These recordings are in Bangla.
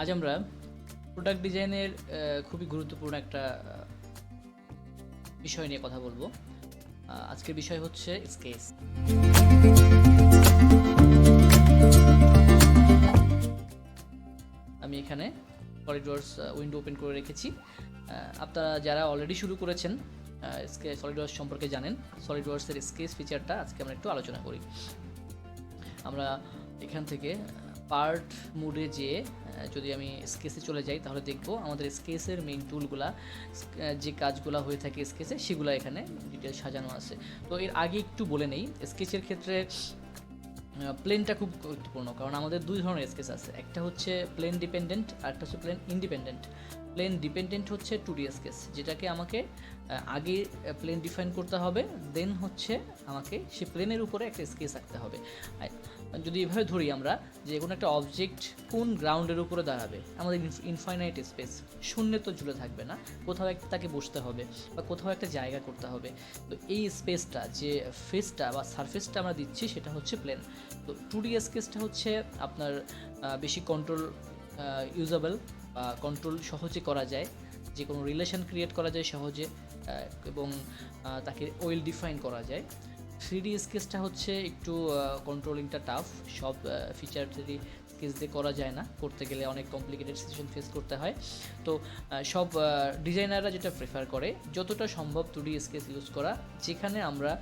আজ আমরা প্রোডাক্ট ডিজাইনের খুবই গুরুত্বপূর্ণ একটা বিষয় নিয়ে কথা বলব। আজকের বিষয় হচ্ছে স্কেচ আমি এখানে সলিডওয়ার্স উইন্ডো ওপেন করে রেখেছি। আপনারা যারা অলরেডি শুরু করেছেন সলিডওয়ার্স সম্পর্কে জানেন সলিডওয়ার্সের স্কেচ ফিচারটা আজকে আমরা একটু আলোচনা করি। আমরা এখান থেকে পার্ট মুডে যেয়ে যদি আমি স্কেচে চলে যাই, তাহলে দেখব আমাদের স্কেচের মেইন টুলগুলা যে কাজগুলো হয়ে থাকে স্কেচে সেগুলো এখানে ডিটেল সাজানো আছে। তো এর আগে একটু বলে নেই স্কেচের ক্ষেত্রে প্লেনটা খুব গুরুত্বপূর্ণ, কারণ আমাদের দুই ধরনের স্কেচ আছে। একটা হচ্ছে প্লেন ডিপেন্ডেন্ট আর একটা হচ্ছে প্লেন ইন্ডিপেন্ডেন্ট প্লেন ডিপেন্ডেন্ট হচ্ছে টু ডি স্কেচ যেটাকে আমাকে আগে প্লেন ডিফাইন করতে হবে দেন হচ্ছে আমাকে সে প্লেনের উপরে একটা স্কেচ আঁকতে হবে। যদি এভাবে ধরি আমরা, যে কোনো একটা অবজেক্ট কোন গ্রাউন্ডের উপরে দাঁড়াবে? আমাদের ইনফাইনাইট স্পেস শূন্য তো ঝুলে থাকবে না, কোথাও একটা তাকে বসতে হবে বা কোথাও একটা জায়গা করতে হবে। তো এই স্পেসটা যে ফেসটা বা সারফেসটা আমরা দিচ্ছি, সেটা হচ্ছে প্লেন তো টু ডি স্কেচটা হচ্ছে আপনার বেশি কন্ট্রোল ইউজেবল বা কন্ট্রোল সহজে করা যায়। যে কোনো রিলেশন ক্রিয়েট করা যায় সহজে এবং তাকে ওয়েল ডিফাইন করা যায়। থ্রি ডি স্কেচটা হচ্ছে একটু কন্ট্রোলিংটা টাফ সব ফিচার থ্রি স্কেচ দিয়ে করা যায় না। করতে গেলে অনেক কমপ্লিকেটেড সিচুয়েশন ফেস করতে হয়। তো সব ডিজাইনাররা যেটা প্রেফার করে, যতটা সম্ভব টু ডি স্কেচ ইউজ করা। যেখানে আমরা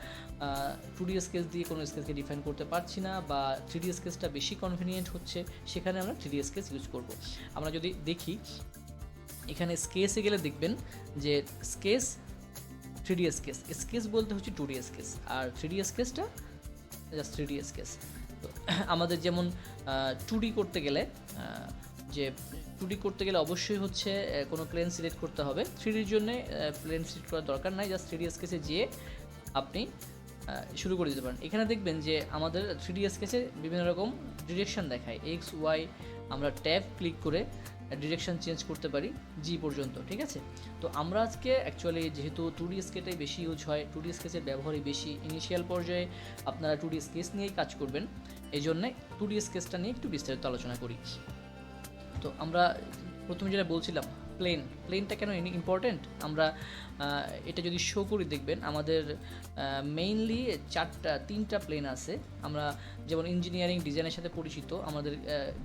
টু ডি স্কেচ দিয়ে কোনো স্কেচকে ডিফাইন করতে পারছি না বা থ্রি ডি স্কেচটা বেশি কনভিনিয়েন্ট হচ্ছে, সেখানে আমরা থ্রি ডি স্কেচ ইউজ করব। আমরা যদি দেখি, এখানে স্কেচে গেলে দেখবেন যে sketch three D sketch sketch বলতে হচ্ছে টু ডি স্কেচ আর থ্রি ডি স্কেচটা জাস্ট থ্রি ডি স্কেচ তো আমাদের যেমন টু ডি করতে গেলে যে টু ডি করতে গেলে অবশ্যই হচ্ছে কোনো প্লেন সিলেক্ট করতে হবে। থ্রি ডির জন্য প্লেন সিলেক্ট করার দরকার নাই। জাস্ট থ্রি ডি স্কেচে যেয়ে আপনি শুরু করে দিতে পারেন। এখানে দেখবেন যে আমাদের থ্রি ডি স্কেচে বিভিন্ন রকম ডিরেকশন দেখায়। এক্স ওয়াই আমরা ট্যাব ক্লিক করে ডিরেকশন চেঞ্জ করতে পারি জি পর্যন্ত, ঠিক আছে? তো আমরা আজকে অ্যাকচুয়ালি যেহেতু টু ডি স্কেটাই বেশি ইউজ হয় টু ডি স্কেচের ব্যবহারই বেশি। ইনিশিয়াল পর্যায়ে আপনারা টু ডি স্কেচ নিয়েই কাজ করবেন। এই জন্যে টু ডি স্কেচটা নিয়ে একটু বিস্তারিত আলোচনা করি। তো আমরা প্রথমে যেটা বলছিলাম প্লেন প্লেনটা কেন ইম্পর্টেন্ট আমরা এটা যদি শো করি, দেখবেন আমাদের মেইনলি চারটা, তিনটা প্লেন আছে। আমরা যেমন ইঞ্জিনিয়ারিং ডিজাইনের সাথে পরিচিত, আমাদের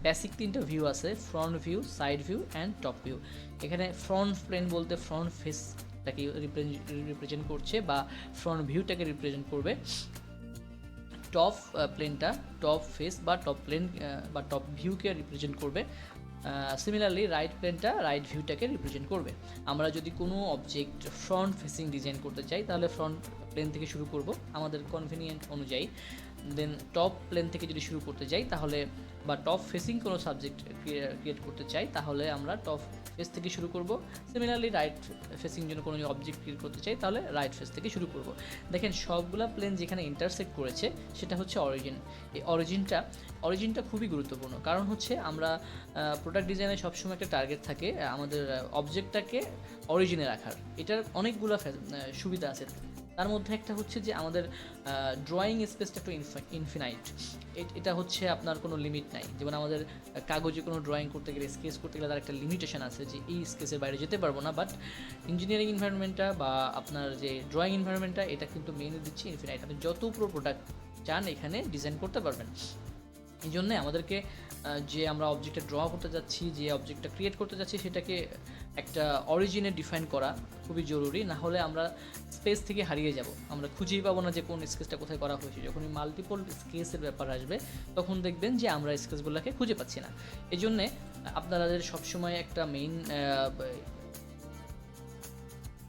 বেসিক তিনটা ভিউ আছে front view side view and top view এখানে ফ্রন্ট প্লেন বলতে ফ্রন্ট ফেসটাকে রিপ্রেজেন্ট করছে বা ফ্রন্ট ভিউটাকে রিপ্রেজেন্ট করবে। টপ প্লেনটা টপ ফেস বা টপ প্লেন বা টপ ভিউকে রিপ্রেজেন্ট করবে। সিমিলারলি রাইট প্লেনটা রাইট ভিউটাকে রিপ্রেজেন্ট করবে। আমরা যদি কোনো অবজেক্ট ফ্রন্ট ফেসিং ডিজাইন করতে চাই, তাহলে ফ্রন্ট প্লেন থেকে শুরু করব। আমাদের কনভিনিয়েন্ট অনুযায়ী। দেন টপ প্লেন থেকে যদি শুরু করতে যাই, তাহলে বা টপ ফেসিং কোনো সাবজেক্ট ক্রিয়েট করতে চাই, তাহলে আমরা টপ ফেস থেকে শুরু করব। সিমিলারলি রাইট ফেসিং জন্য কোনো অবজেক্ট ক্রিয়েট করতে চাই, তাহলে রাইট ফেস থেকে শুরু করব। দেখেন, সবগুলা প্লেন যেখানে ইন্টারসেক্ট করেছে, সেটা হচ্ছে অরিজিন এই অরিজিনটা অরিজিনটা খুবই গুরুত্বপূর্ণ। কারণ হচ্ছে আমরা প্রোডাক্ট ডিজাইনে সবসময় একটা টার্গেট থাকে, আমাদের অবজেক্টটাকে অরিজিনে রাখার। এটার অনেকগুলো সুবিধা আছে। তার মধ্যে একটা হচ্ছে যে আমাদের ড্রয়িং স্পেসটা একটু ইনফিনাইট এটা হচ্ছে আপনার কোনো লিমিট নাই। যেমন আমাদের কাগজে কোনো ড্রয়িং করতে গেলে স্কেচ করতে গেলে তার একটা লিমিটেশন আছে যে এই স্কেচের বাইরে যেতে পারব না। বাট ইঞ্জিনিয়ারিং এনভায়রনমেন্টটা বা আপনার যে ড্রয়িং এনভায়রনমেন্টটা এটা কিন্তু মেইনলি দিচ্ছে ইনফিনাইট আপনি যত পুরো প্রোডাক্ট চান, এখানে ডিজাইন করতে পারবেন। এই জন্যে আমাদেরকে যে আমরা অবজেক্টটা ড্র করতে যাচ্ছি, যে অবজেক্টটা ক্রিয়েট করতে যাচ্ছি, সেটাকে একটা অরিজিনে ডিফাইন করা খুবই জরুরি, না হলে আমরা স্পেস থেকে হারিয়ে যাব। আমরা খুঁজেই পাবো না যে কোন স্কেচটা কোথায় করা হয়েছে। যখন মাল্টিপল স্কেচের ব্যাপার আসবে, তখন দেখবেন যে আমরা স্কেচগুলোকে খুঁজে পাচ্ছি না। এই জন্যে আপনাদের সবসময় একটা মেইন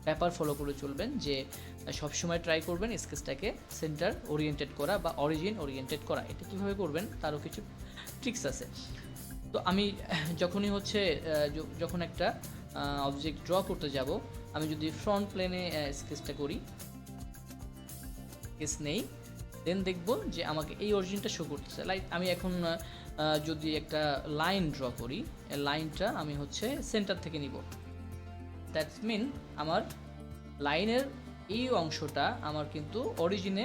ব্যাপার ফলো করে চলবেন যে সবসময় ট্রাই করবেন স্কেচটাকে সেন্টার ওরিয়েন্টেড করা বা অরিজিন ওরিয়েন্টেড করা। এটা কীভাবে করবেন? তারও কিছু ট্রিক্স আছে। তো আমি যখনই হচ্ছে যখন একটা অবজেক্ট ড্র করতে যাব, আমি যদি ফ্রন্ট প্লেনে স্কেচটা করি স্কেচ নেই দেন দেখব যে আমাকে এই অরিজিনটা শো করতেছে। লাইক আমি এখন যদি একটা লাইন ড্র করি লাইনটা আমি হচ্ছে সেন্টার থেকে নিব। দ্যাটস মিন আমার লাইনের এই অংশটা আমার কিন্তু অরিজিনে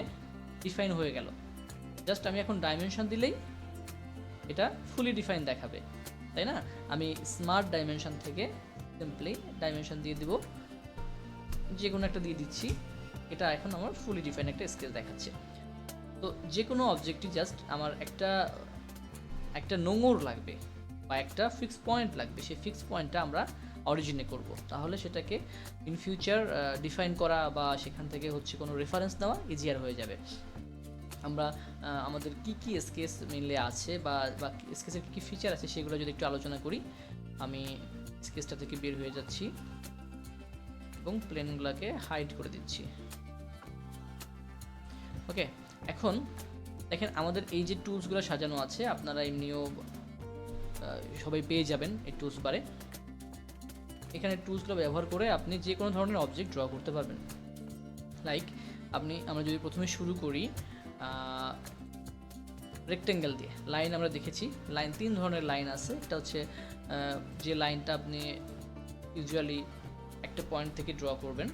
ডিফাইন হয়ে গেল। জাস্ট আমি এখন ডাইমেনশন দিলেই এটা ফুলি ডিফাইন দেখাবে, তাই না? আমি স্মার্ট ডাইমেনশন থেকে সিম্পলি ডাইমেনশন দিয়ে দিব। যে কোনো একটা দিয়ে দিচ্ছি। এটা এখন আমার ফুলি ডিফাইন একটা স্কেচ দেখাচ্ছে। তো যে কোনো অবজেক্টই জাস্ট আমার একটা একটা নোংর লাগবে বা একটা ফিক্স পয়েন্ট লাগবে। সেই ফিক্স পয়েন্টটা আমরা অরিজিনে করব। তাহলে সেটাকে ইন ফিউচার ডিফাইন করা বা সেখান থেকে হচ্ছে কোনো রেফারেন্স দেওয়া ইজিয়ার হয়ে যাবে। আমরা আমাদের কি কি স্কেচ মেনলি আছে বা বা স্কেচের কী ফিচার আছে সেগুলো যদি একটু আলোচনা করি, আমি স্কেচটা থেকে বের হয়ে যাচ্ছি এবং প্লেনগুলোকে হাইড করে দিচ্ছি। ওকে, এখন দেখেন আমাদের এই যে টুলসগুলো সাজানো আছে, আপনারা এমনিও সবাই পেয়ে যাবেন এই টুলস বারে। এখানে টুলসগুলো ব্যবহার করে আপনি যে কোনো ধরনের অবজেক্ট ড্র করতে পারবেন। লাইক, আপনি, আমরা যদি প্রথমে শুরু করি রেক্টেঙ্গেল দিয়ে। লাইন আমরা দেখেছি। লাইন তিন ধরনের লাইন আছে। এটা হচ্ছে যে লাইনটা আপনি ইউজুয়ালি একটা পয়েন্ট থেকে ড্র করবেন।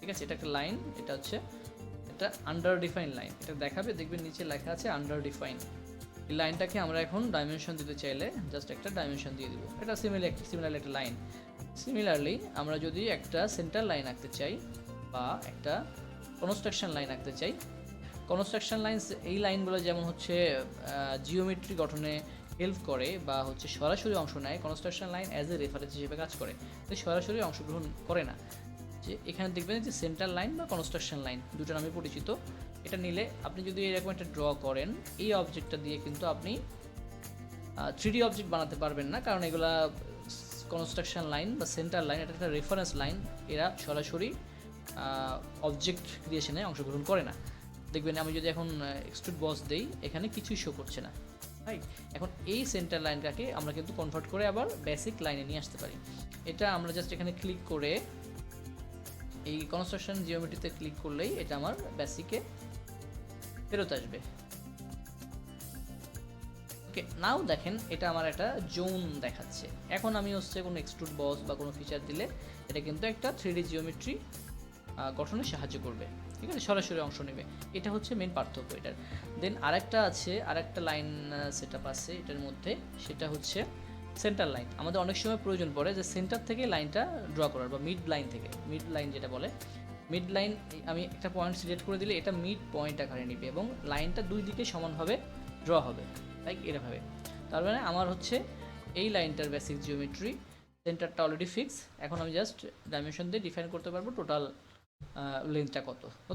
ঠিক আছে? এটা একটা লাইন এটা হচ্ছে এটা আন্ডার ডিফাইন লাইন এটা দেখাবে, দেখবেন নিচে লেখা আছে আন্ডার ডিফাইন এই লাইনটাকে আমরা এখন ডাইমেনশন দিতে চাইলে জাস্ট একটা ডাইমেনশন দিয়ে দিব। এটা সিমিলার সিমিলার একটা লাইন সিমিলারলি আমরা যদি একটা সেন্টার লাইন আঁকতে চাই বা একটা কনস্ট্রাকশন লাইন আঁকতে চাই। কনস্ট্রাকশন লাইন্স এই লাইনগুলো যেমন হচ্ছে জিওমেট্রি গঠনে হেল্প করে বা হচ্ছে সরাসরি অংশ নেয়, construction line as a reference হিসেবে কাজ করে। তো সরাসরি অংশগ্রহণ করে না। যে এখানে দেখবেন যে সেন্টার লাইন বা কনস্ট্রাকশন লাইন দুটো নামে পরিচিত। এটা নিলে আপনি যদি এরকম একটা ড্র করেন, এই অবজেক্টটা দিয়ে কিন্তু আপনি থ্রি অবজেক্ট বানাতে পারবেন না। কারণ এগুলা কনস্ট্রাকশন লাইন বা সেন্টার লাইন এটা একটা রেফারেন্স লাইন এরা সরাসরি অবজেক্ট ক্রিয়েশনে অংশগ্রহণ করে না। দেখবেন আমি যদি এখন এক্সট্রুড বস দেই, এখানে কিছুই শো করছে না। রাইট এখন এই সেন্টার লাইনটাকে আমরা কিন্তু কনভার্ট করে আবার বেসিক লাইনে নিয়ে আসতে পারি। এটা আমরা জাস্ট এখানে ক্লিক করে এই কনস্ট্রাকশন জিওমেট্রিতে ক্লিক করলেই এটা আমার বেসিকে ফেরত আসবে। ওকে নাও দেখেন এটা আমার একটা জোন দেখাচ্ছে। এখন আমি হচ্ছে কোনো এক্সট্রুড বস বা কোনো ফিচার দিলে এটা কিন্তু একটা থ্রি ডি জিওমেট্রি গঠনে সাহায্য করবে। ঠিক আছে? সরাসরি অংশ নেবে। এটা হচ্ছে মেন পার্থক্য এটার। দেন আরেকটা আছে, আরেকটা লাইন সেট আপ আছে এটার মধ্যে। সেটা হচ্ছে সেন্টার লাইন আমাদের অনেক সময় প্রয়োজন পড়ে যে সেন্টার থেকে লাইনটা ড্র করার বা মিড লাইন থেকে। মিড লাইন যেটা বলে। মিড লাইন আমি একটা পয়েন্ট সিলেক্ট করে দিলে এটা মিড পয়েন্ট আকারে নিবে এবং লাইনটা দুই দিকে সমানভাবে ড্র হবে। লাইক এরভাবে তার মানে আমার হচ্ছে এই লাইনটার বেসিক জিওমেট্রি সেন্টারটা অলরেডি ফিক্স এখন আমি জাস্ট ডাইমেনশন দিয়ে ডিফাইন করতে পারব টোটাল লেন্থটা কত?